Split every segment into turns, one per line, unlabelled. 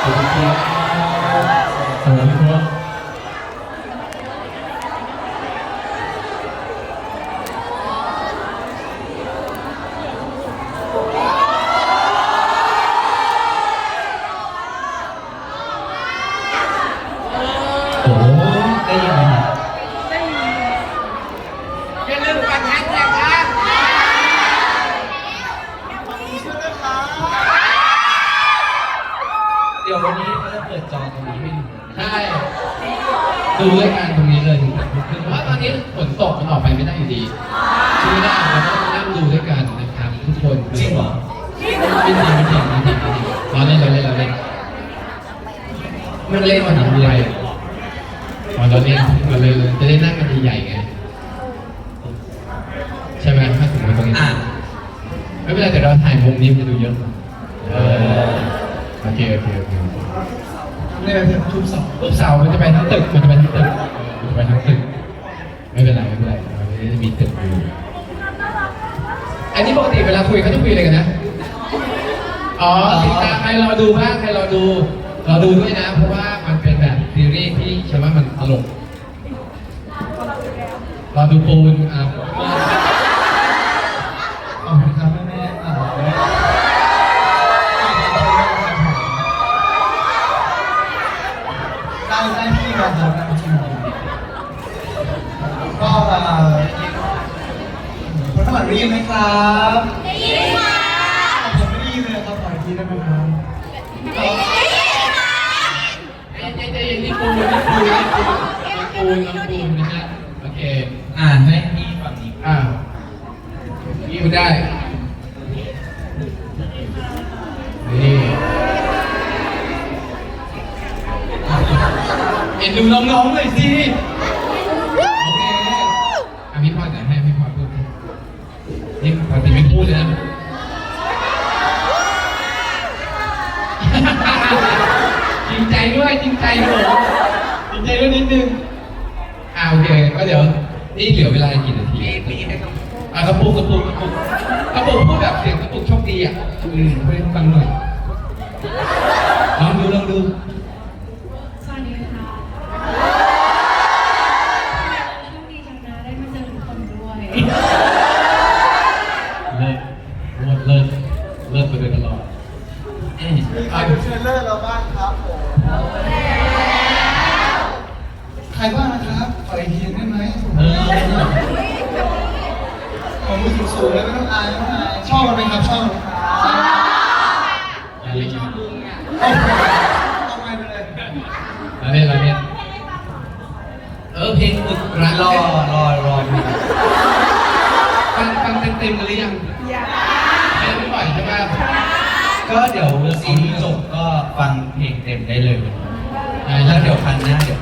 สวัสดีครับสวัสดีครับ โอ้โหได้ยินไหมเนี่ย
อย่าลืมกดแฮชแท็กนะ
เดี๋ยววันนี้เขาจะเปิดจอตรงนี้ให้ดู
ใช่
ดูด้วยกันตรงนี้เลยถึงจะลุกขึ้น
เพราะว่าตอนนี้ฝนตกมันออกไปไม่ได้อยู่ดีช่วยได้เราต้องนั่งดูด้วยกันนะครับทุกคน
จริงเหรอ
ไม่จริงไม่จริงไม่จริงไม่จริงเราเล่นเราเล่นเราเล่นมันเล่นวันทำอะไรอ๋อเราเล่นเราเล่นจะได้นั่งกันใหญ่ๆไงใช่ไหมถ้าถึงมาตรงนี้
อะ
ไม่เป็นไรแต่เราถ่ายมุมนี้มันจะดูเยอะกว่าเออโอเคโอเคโอเค
นี่เป็นทุบสอง
รูปเสามันจะไปทั้งตึกมันจะไปทั้งตึกมันจะไปทั้งตึกไม่เป็นไรไม่เป็นไรมันไม่ได้มีตึกอยู่อันนี้ปกติเวลาคุยเขาจะคุยอะไรกันนะ อ๋อติดตามใครรอดูบ้างใครรอดูรอดูด้วยนะ เพราะว่ามันเป็นแบบซีรีส์ที่ฉันว่ามันตลกรอดูปูนอะ
ขอบคุณครับแม่แม่อะได้ได้ที่มาครับได้ที่มาก็เอ่อคนข้างหลังได้ยินไหมครับได้ยินค่ะผมไม่ได้ยินเลยครับขออีกทีได้ไหมครับ
ใจเย็นใจเย็นนี่ปูนนี่ปูนนี่ปูนนี่ปูนนี่ปูนนะฮะโอเค
อ่านให้พี่ฝั่งนี้
อ่ายิ้มได้นี่เอ็นดูน้องๆหน่อยสิ โอเค อ่พี่พอจะให้พี่พอพูดดินี่ปกติไม่พูดเลยนะจริงใจด้วยจริงใจด้วยจริงใจด้วยนิดนึงอ่าโอเคก็เดี๋ยวนี่เหลือเวลาอีกกี่นาทีอะกระปุกกระปุกกระปุกกระปุกพูดแบบเสียงกระปุกโชคดีอะอืมพูดให้ฟังหน่อยลองดูลองดู
รบ้าง
นะครับขออีกทีได้ไหม
เออ
ผมมือสูงๆเลยไม่ต้องอายไม่ต้องอายชอบกันไหมครับชอบไหมครับ
ไม่ชอบมึงอะ
เอาเอาไปเลย
เราเล่นเราเล่นเออเพลงฝึกรัก
รอรอรอดู
ฟังฟังเต็มๆกันหรือยังยังไม่ปล่อยใช่ไหม
ก็เดี๋ยวซีรีส์จบก็ฟังเพลงเต็มได้เลย
อ่า
แล้วเดี๋ยวครั้งหน้าเดี๋ยว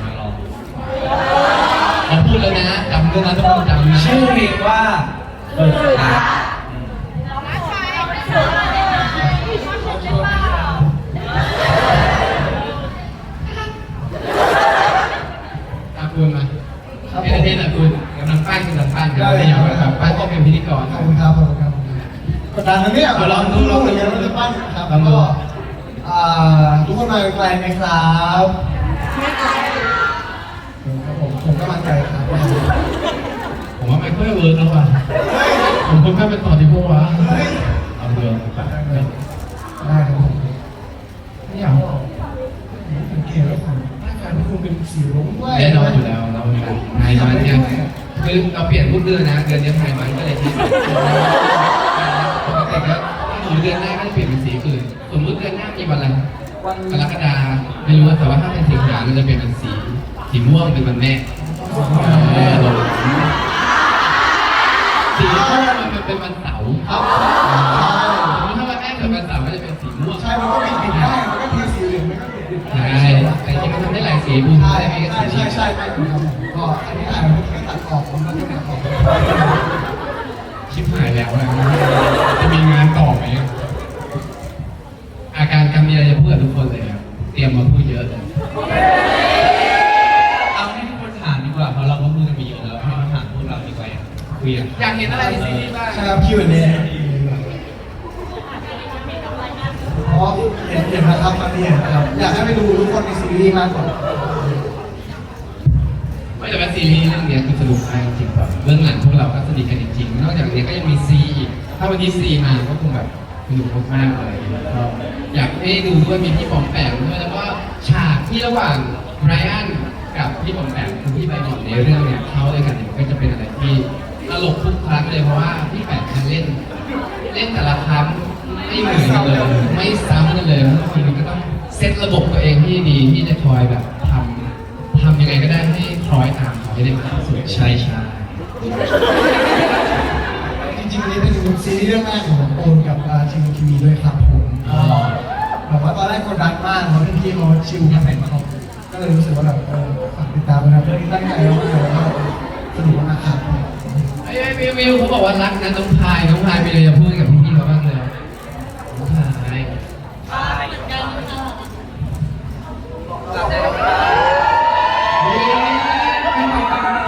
นะจำด้วยนะทุกคนจำ
ชื่อเพลงว่าเปิดรัก
อาคุณมาเป็นอาทิตย์นะคุณกำลังปั้นกำลังปั้นกันไม่อยากแบบปั้นก็เป็นพิธีกร
ขอบคุณครับขอบคุณครับกดดันนะเนี่ย
เอาลองดูลองดู
เดี๋ยวเราปั้นครับ
ลองดู
ก็ทุกคนมาไกลไหมครับผมผมก็มาไกลครับ
ผมว่า ไม่ค่อยเวิร์กแล้วว่ะ
เฮ้ย
ผมคงแค่เป็นต่อที่พวกวะ
เฮ้ย
เอาเรือไป
ได้ครับผม
ไม่อยาก
สังเกตแล้วผมร่างกายทุกคนเป็นสีรุ้งด้วย
แน่นอนอยู่แล้วเราไทยมันเนี่ยคือเราเปลี่ยนทุกเดือนนะ เดือนนี้ไทยมันก็เลยที่ปกติก็ถ้าหนูเดือนหน้าก็จะเปลี่ยนเป็นสีอื่นสมมติเดือนหน้ามีวันอะไร
วัน
กรกฎาไม่รู้แต่ว่าถ้าเป็นสิงหามันจะเปลี่ยนเป็นสีสีม่วงเป็นวันแม่เออเรา สีม่วงมันเป็นวันเสาร์
ครับ
สมมติถ้าวันแม่เกิดวันเสาร์ก็จะเป็นสีม่วง
ใช่ มันก็ปิดปิดได้มันก็ทีสีเหลืองมันก็ปิดปิด
ใช่
ได้
แต่จริงๆมันทำได้หลายสีบุญ
ใช่
ได้ไหม
ใช่ใช่ใช่ใช่ครับผมก็อันนี้อ่านมันก็ตัดออกมันก็ตัดออก
ชิบหายแล้วนะจะมีงานต่อไหมอาการกำมีอะไรจะพูดกับทุกคนเลยครับเตรียมมาพูดเยอะเลย
คุยกัน
อยากเห็นอะไรในซีรีส์บ้าง
ใช่ครับ Q&A อ๋อเห็นเห็นนะครับตอนนี้
เนี่ยครับ อยากให้ไปดูทุกคนในซีรีส์มากกว่า
ไม่แต่ว่าซีรีส์เรื่องเนี้ยคือสนุกมากจริงๆแบบเรื่องหลังพวกเราก็สนิทกันจริงๆนอกจากนี้ก็ยังมีซีอีกถ้าวันนี้ซีมาก็คงแบบสนุกมากๆเลยแล้วก็อยากให้ดูด้วยมีพี่ปอมแปมด้วยแล้วก็ฉากที่ระหว่างไรอันกับพี่ปอมแปมคือพี่ใบหมอนในเรื่องเนี่ยเข้าด้วยกันเนี่ยก็จะเป็นอะไรที่ ตลกทุกครั้งเลยเพราะว่าพี่แปมท่านเล่น เล่นแต่ละครั้งไม่เหมือนกันเลย ไม่ซ้ำกันเลยแล้วคนก็ต้องเซตระบบตัวเองที่ดีที่จะคอยแบบทำทำยังไงก็ได้ให้คล้อยตามเขาให้ได้มากที่สุดใช่ใช่
จริงๆอันนี้เป็นซีรีส์เรื่องแรกของผมโอนกับทีมทีวีด้วยครับผมแบบว่าตอนแรกคนรักมากแล้วพี่เขาชิลกันเขาก็เลยรู้สึกว่าแบบเออฝากติดตามนะครับเรื่องนี้ตั้งใจแล้วก็สนุกมากครับ
อ้ไอ้วิววิวเขาบอกว่ารักนะน้องพายน้องพายไปเลยจะพูดกับพี่พี่เขาบ้างเลยน้องพายเย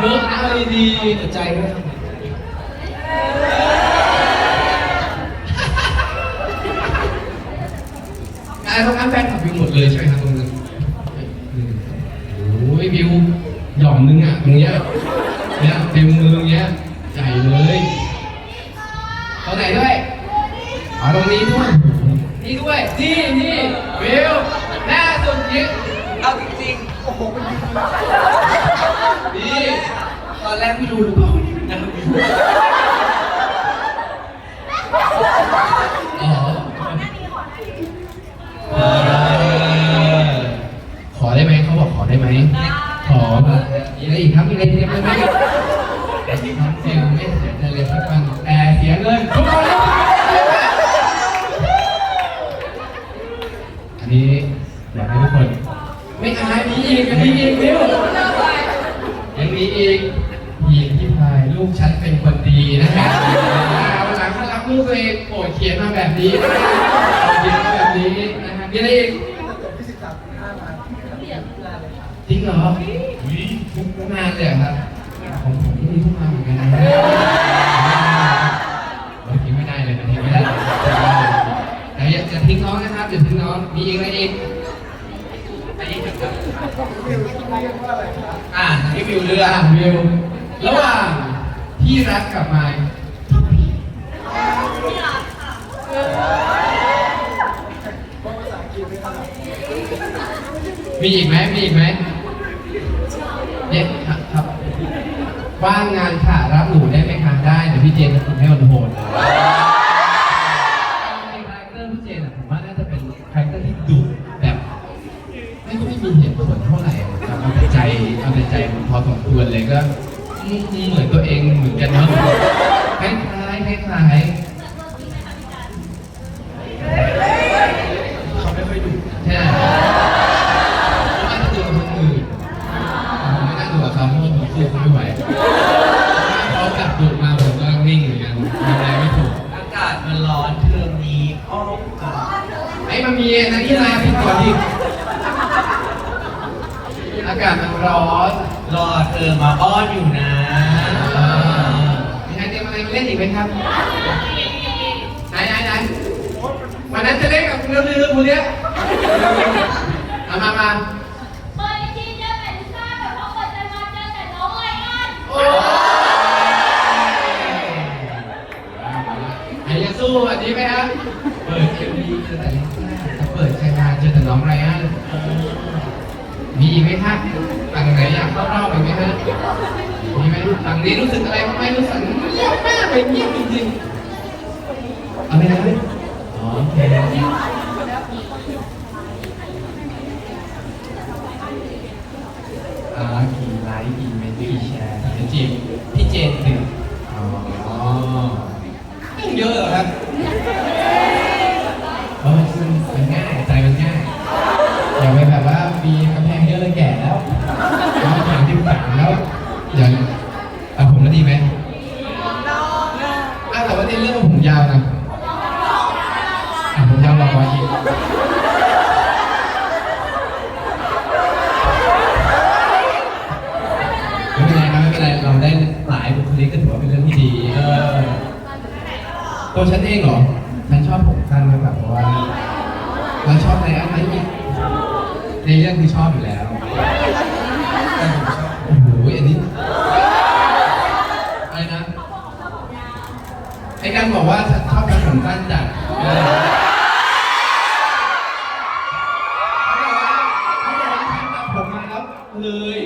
เยอะนะเอาดีๆ
หัวใจด้วยครับ
งานของานแฟนคลับวิวหมดเลยใช่ไหมครับตรงนั้นโอ้ยวิวหย่อมนึงอะตรงเนี้ยเนี่ยเต็มมือตรงเนี้ย ใหญ่เลยตรงไหนด้วยอ๋อตรงนี้ด้วย นี่ด้วย นี่นี่วิวหน้าสุดยิง
เอาจริงๆ โอ้โห
นี่
ตอนแรกไม่รู้หรือเปล่าว่านี่เป็นดาววิว
อ๋อเออขอได้ไหมเขาบอกขอได้ไหมขอแบบมีอะไรอีกครับมีอะไรอีกไหมน้องเซลไม่ อายมีอีกมีอีกเร็วยังมีอีกยีนที่พายลูกฉันเป็นคนดีนะครับเอาหลังถ้ารักลูกตัวเองโปรดเขียนมาแบบนี้นะครับเขียนมาแบบนี้นะครับมีอะไรอีก
พี่สิบสามห้ามา
จริงเหรอทุกงานเลยเหรอครับของผมที่มีทุกงานเหมือนกันนะโอเคไม่ได้เลยนะทิ้งไม่ได้แต่อย่าจะทิ้งน้องนะครับอย่าทิ้งน้องมีอีกอะไรอีก
อันนี้ครับ
วิวคิดว่าเรียกว่าอะไรครับ
อ่าพี่วิวเลื
เรือ
ก
วิวระหว่างพี่รักกับไมค์มีอีกไหมมีอีกไหมเนี่ยครับครับว่างงานค่ะรับหนูได้ไหมคะได้เดี๋ยวพี่เจนจะฝึกให้โหด ใจมันพอสมควรเลยก็อืมเหมือนตัวเองเหมือนกันเนาะคล้ายคล้ายคล้ายคล้าย
เขาไม่ค่อยดุ
ใช่ไหมผมอาจจะดูกับคนอื่นผมไม่น่าดูกับเขาเพราะว่าผมสู้เขาไม่ไหวเขาจับดูดมาผมก็นิ่งเหมือนกันทำอะไรไม่ถูก
อากาศมันร้อนเทอมนี้อ้อมอะ
ไอ้มันมีนักกีฬาผิดกฎอีก อากาศมันร้อน
รอเธอมาอ้อนอยู่นะ
มีใครเตรียมอะไรมาเล่นอีกไหมครับไหนไหนไหนวันนั้นจะเล่นกับเรื่องเรื่องคุณเนี้ยเอามามา
เปิดจริงๆเจอแต่ลิซ่าแต่พอเปิดใจมาเจอแต่น้องไรอัน
โอ้ยใครจะสู้อันนี้ไหมฮะเปิดเอ็มวีเจอแต่ลิซ่าเปิดใจมาเจอแต่น้องไรอัน มีไหมครับฝั่งไหนอยากเข้ารอบอีกไหมฮะมีไหมฝั่งนี้รู้สึกอะไรบ้างไหมรู้สึกเงียบมากเลยเงียบจริงๆเอาไม่ได้เลยอ๋อโอเคอ่ากี่ไลค์กี่เมนต์กี่แชร์พี่เจนพี่เจนหนึ่งอ๋อเยอะเหรอครับ ตัวฉันเองเหรอ ฉันชอบผมสั้นมากกว่าเพราะว่าเราชอบในอะไรอีกในเรื่องคือชอบอยู่แล้ว
แต่ผมชอบ
โอ้โหอันนี้อะไรนะไอ้การบอกว่าชอบการผมสั้นจัดเออเขาบอกว่าเขาบอกว่าฉันตัดผมมาแล้วเลย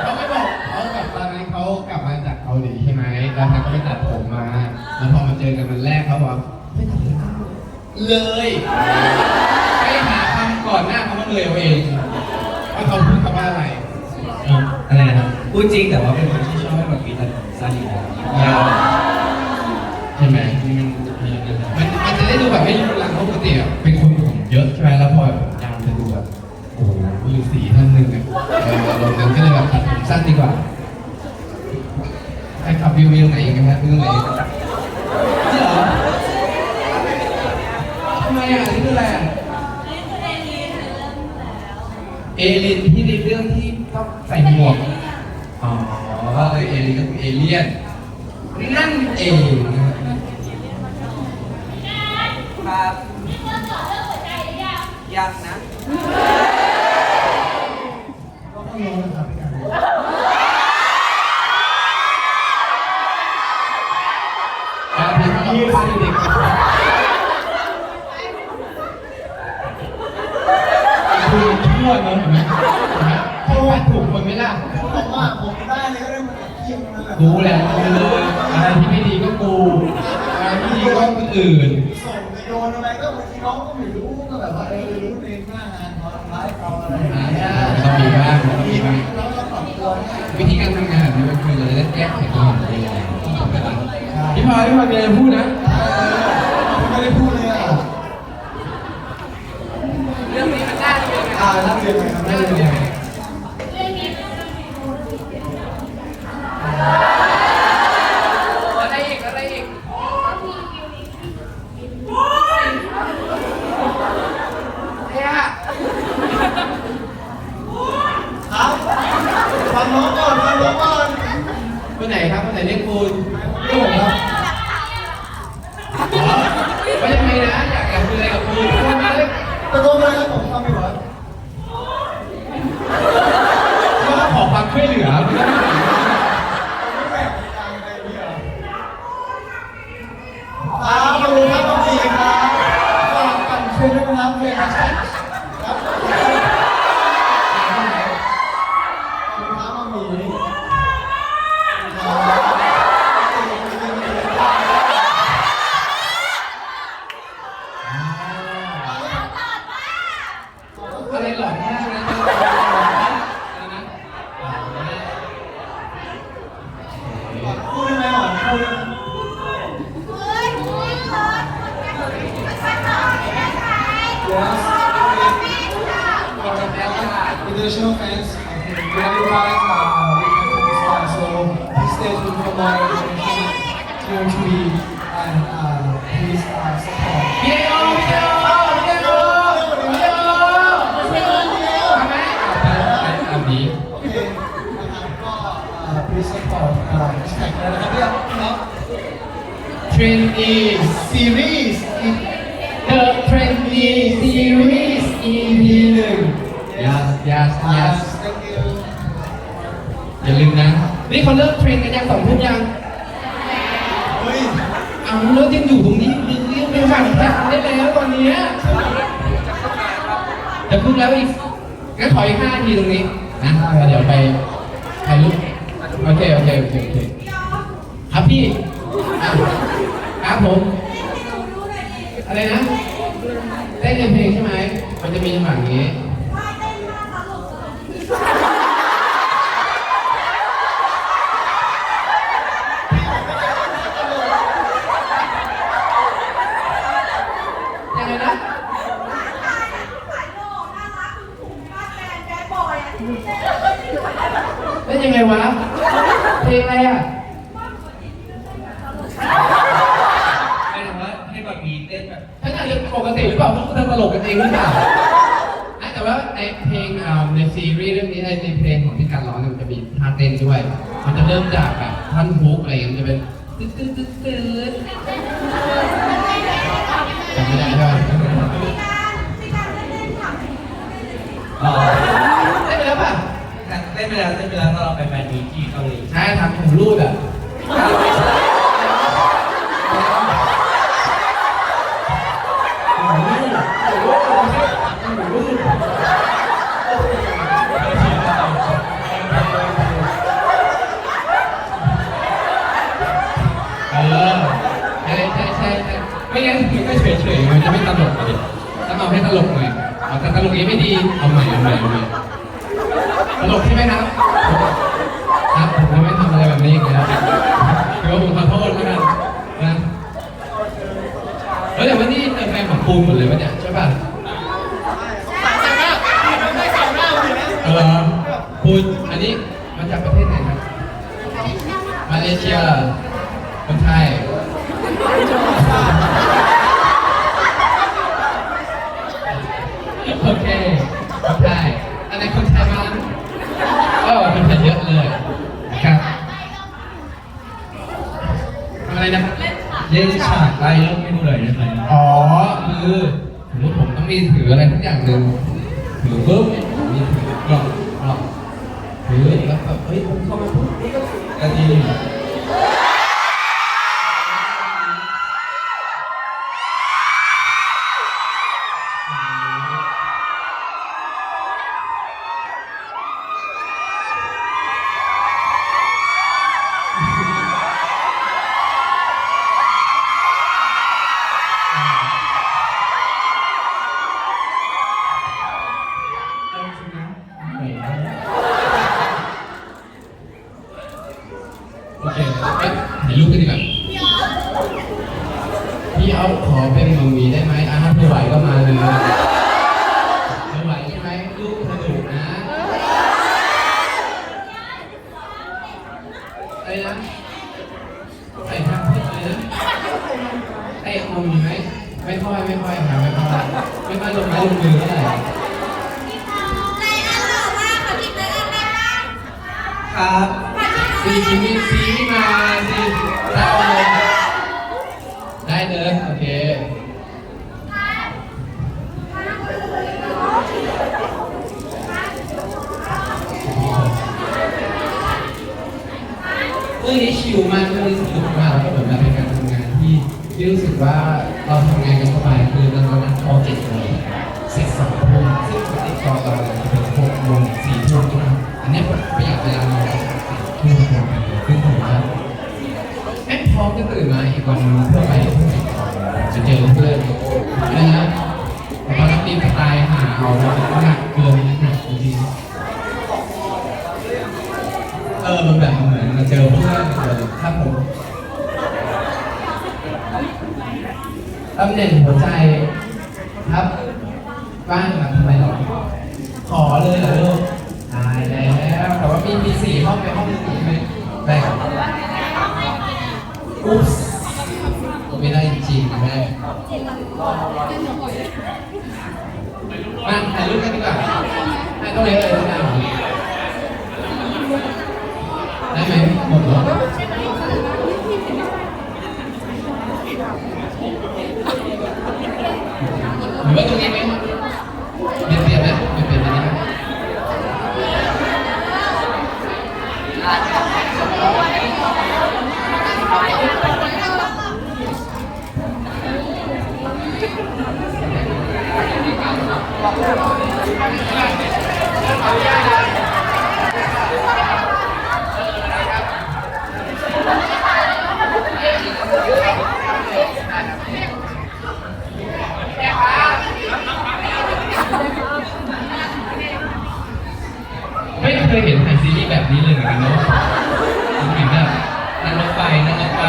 เขาไม่บอกเขาแบบตอนนั้นเขากลับมาจากเกาหลีใช่ไหมแล้วเขาก็ไปตัดผมมา แล้วพอมาเจอกันวันแรกเขาบอกว่าไม่ตัดเลยครับ เลยไปหาคำก่อนหน้าเขามาเลยเอาเองว่าเขาพูดคำว่าอะไร
อะไรนะครับพูดจริงแต่ว่าเป็นคนที่ชอบให้แบบมีตัดผมสั้นอยู่แล้วยาว
ใช่ไหมมันมันจะได้ดูแบบไม่รุนแรงเพราะปกติอะเป็นคนผมเยอะใช่ไหมแล้วพอแบบผมยาวจะดูแบบโอ้โหฤาษีท่านหนึ่งอะเออลงนั้นก็เลยแบบตัดผมสั้นดีกว่าใครขับวิววิวไหนอีกไหมฮะวิวไหนอีกนี่เหรอทำ ไมอะนี่คืออะไรอะเอลินที่ในเรื่องที่ต้องใส่หมวก อ๋อเอลินก็คือเอเลี่ยนนั่นเองนะฮะ
ครับ
นี่เมื่อก่อนเรื่องหัวใจหรือยัง
ยังนะ
ก็ต้องรู้นะครับพี่การ
การที่เขายืดเส้นเด็กคื อชั่วเนอะเห็นไหมเห็นไหมเขาว่าถูกคนไหมล่ะ
ผมว่าผมได้เลยก็ได้มาจากเที่ยงนั่นแหละ
กูแหละกูเลยอะไรที่ไม่ดีก็กูอะไรที่ดีก็คนอื่น
ส่งไปโยนอะไรก็บางทีน้องก็ไม่รู้ก็แบบว่าเออรู้ในหน้างานเขาไลฟ์เขาอะไรอย่างเงี้ย
ต้องมีบ้างต้องมีบ้าง
เราก็ปรับตัวได้
วิธีการทำงานแบบนี้มันคือเราจะได้แก้ไขปัญหาตัวเองพี่พลอยพี่พลอยมีอะไรพูดนะ
ผมไม่ได้พูดเลยอะ
เรื่องนี้มันน่าจะเป็น
อ่านักเรียนไหมครับนักเรียนไหม
เรื่องนี้
อะไรอีกอะไรอีก
ครับฟังน้องก่อนฟังน้องก่อน
คนไหนครับคนไหนเรียกคุณ
นี่ผมครับ
ว่ายังไงนะ อยากอยากคุยอะไรกับคุณพูดมาเลย
ตะโกนมาเลยผมฟังอยู่ครับ
ว่าขอความช่วยเหลือ
ผมไม่แปลกใจอะไรเนี่ย อ่ามาดูครับต้องดีครับฝากกันช่วยด้วยนะครับเพื่อนครับครับขอบคุณครับมามีครับ
อะไรหลอนมากเลยนะ
พูดได้ไหมหมอพูดได้ไหม International fans, we have you guys, uh, we have this guy, so please stay tuned for more information here to be and uh, please uh, support.
พี่โอพี่โอพี่โอพี่โอทำไมอันนี้
โอเคนะครับก็ uh, please support uh, hashtag อะไรนะครับเนี่ยเนาะ
Trainee Series สองทุ่มยัง
เฮ้ย
เอาแล้วยังอยู่ตรงนี้ยังเรียกไปฝั่งทักได้แล้วตอนนี้จะพึ่งแล้วอีกงั้นขออีกห้านาทีตรงนี้นะแล้วเดี๋ยวไปถ่ายรูปโอเคโอเคโอเคโอเคครับพี่ครับผมอะไรนะเต้นในเพลงใช่ไหมมันจะมีจังหวะอย่างนี้ ไงวะ เพลงอะไรอะ
หมาาให้บีเต้นแบบ
ฉันอาจจะปกติหรือเปล่าพวกเธอตลกกันเองหรือเปล่าแต่ว่าในเพลงในซีรีส์เรื่องนี้ในเพลงของพี่การร้องมันจะมีท่าเต้นด้วย มันจะเริ่มจากแบบท่านฮุกอะไรอย่างเงี้ยจะเป็นตึ๊ดตึ๊ดตึ๊ดตึ๊ดไม่ได้ใช่ไหมอ๋อได้ไป
แล้วป่ะ เต้นไปแล้วตอนเราไปแฟนมีตที่เกาหลี
ใช่ทำผมรูดอะเออใช่ใช่ใช่ใช่ไม่งั้นคือก็เฉยเฉยๆมันจะไม่ตลกเลยต้องเอาให้ตลกหน่อยเอาแต่ตลกนี้ไม่ดีเอาใหม่เอาใหม่เอาใหม่ ตลกใช่ไหมครับ ครับผมจะไม่ทำอะไรแบบนี้อีกแล้วถือว่าผมขอโทษแล้วกันนะเฮ้ยแต่ว่านี่เป็นแฟนของปูนหมดเลยวะเนี่ยใช่ป่ะเออปูนอันนี้มาจากประเทศไหนครับ มาเลเซียคนไทยโอเคคนไทยอันไหนคนไทยบ้างก็คนไทยเยอะเลยครับทำอะไรนะครับ
เล่นฉากไล่เรื่องไม่ดูเลยได้ไหม
อ๋อคือสมมติผมต้องมีถืออะไรทุกอย่างหนึ่งถือปุ๊บมีถือกล่องกล่องถือแล้วแบบเฮ้ยผมเข้ามาปุ๊บนี่ก็กระดิ่ง พี่เอาขอเป็นมังมีได้ไหมอะถ้าเธอไหวก็มาเลยเธอไหวใช่ไหมลูกเธอดุนะอะไรนะไอ้ทักพูดอะไรนะไอ้มังมีไหมไม่ค่อยไม่ค่อยครับไม่ค่อยไม่ค่อยลงไม้ลงมือเท่าไหร่
ครับ
ซีชีวิตซีไม่มาซีได้เลยได้เลยโอเค เรื่องนี้ชิลมากเรื่องนี้สนุกมากแล้วก็เหมือนเป็นการทำงานที่ที่รู้สึกว่าเราทำงานกันสบายคือเราเรานัดพอเจ็ดโมงเสร็จสองทุ่มซึ่งปกติตอนเราจะเป็นหกโมงสี่ทุ่มใช่ไหมอันนี้ประหยัดเวลาเราทุ่มกว่ากันเลยซึ่งผมว่าแม่พร้อมจะตื่นมาอีกวันนึงเพื่อไปที่ไหนจะเจอเพื่อนนะฮะแต่ตอนนั้นตีสไตล์หาเอาแล้วก็หนักเกินหนักจริงเออมันแบบ เหมือนมาเจอเพื่อนเจอครับผมตำแหน่งหัวใจครับบ้านแบบทำไมหรอขอเลยเหรอลูกตายแล้วแต่ว่ามีมีสี่ห้องไปห้องหนึงอีกไหมแบ่งอุ๊บไม่ได้จริงๆแม่มาถ่ายรูปกันดีกว่าให้ต้องเลยเลยต้องได้ ได้ไหมหมดแล้วหรือว่าตรงนี้ไหมเปลี่ยนเปลี่ยนไมเปลี่ยนเปลี่ยนตรงนี้ไหมไม่เคยเห็นถ่ายซีรีส์แบบนี้เลยเหมือนกันเนาะเห็นแบบนั่งรถไฟนั่งรถไฟ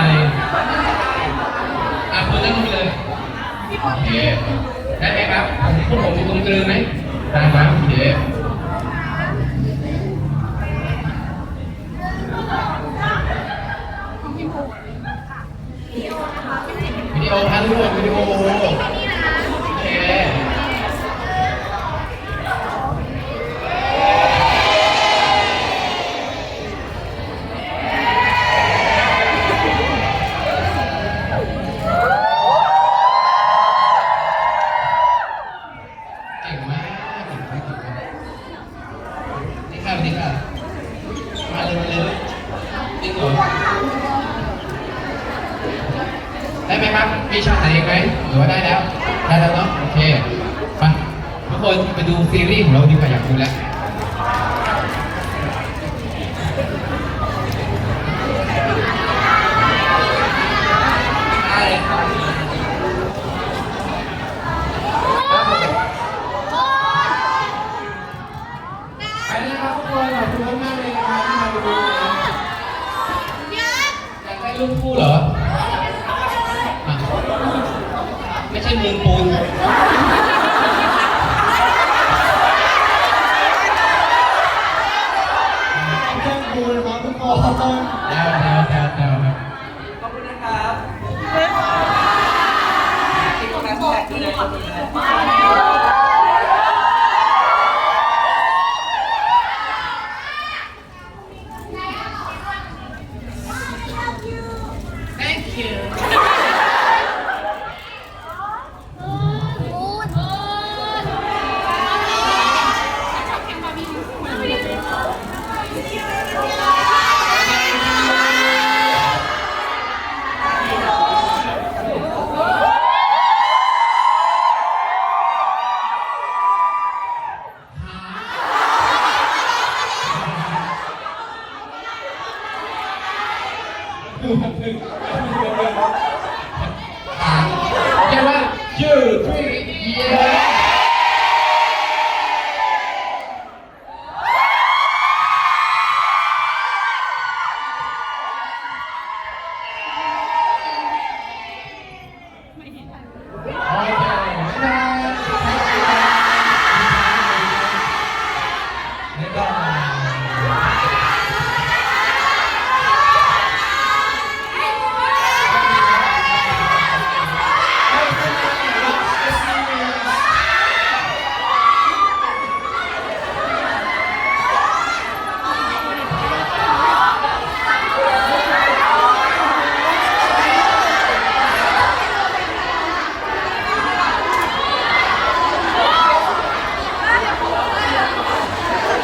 อะคุณนั่งลงเลยโอเคได้ไหมครับพ วกผมอยู่ตางไหมได้ครับโอเควิดีโอพันรูปวิดีโอโอเค เก่งมากเก่งมากเก่งมาก หรือว่าได้แล้ว ได้แล้วเนาะโอเคไปทุกคนไปดูซีรีส์ของเราดีกว่าอยากดูแล้ว
ได้เลยครับ
ไปแล้วนะครับทุกคนขอบคุณมากๆเลยนะครับที่มาดูนะอยากได้รูปคู่เหรออะไม่ใช่มูลปูน
แจ้งดูนะครับทุกคน
แซวแซวแซวแซวครับ
ขอบคุณนะครับที่แฟนแท็กด้วยนะครับ
เ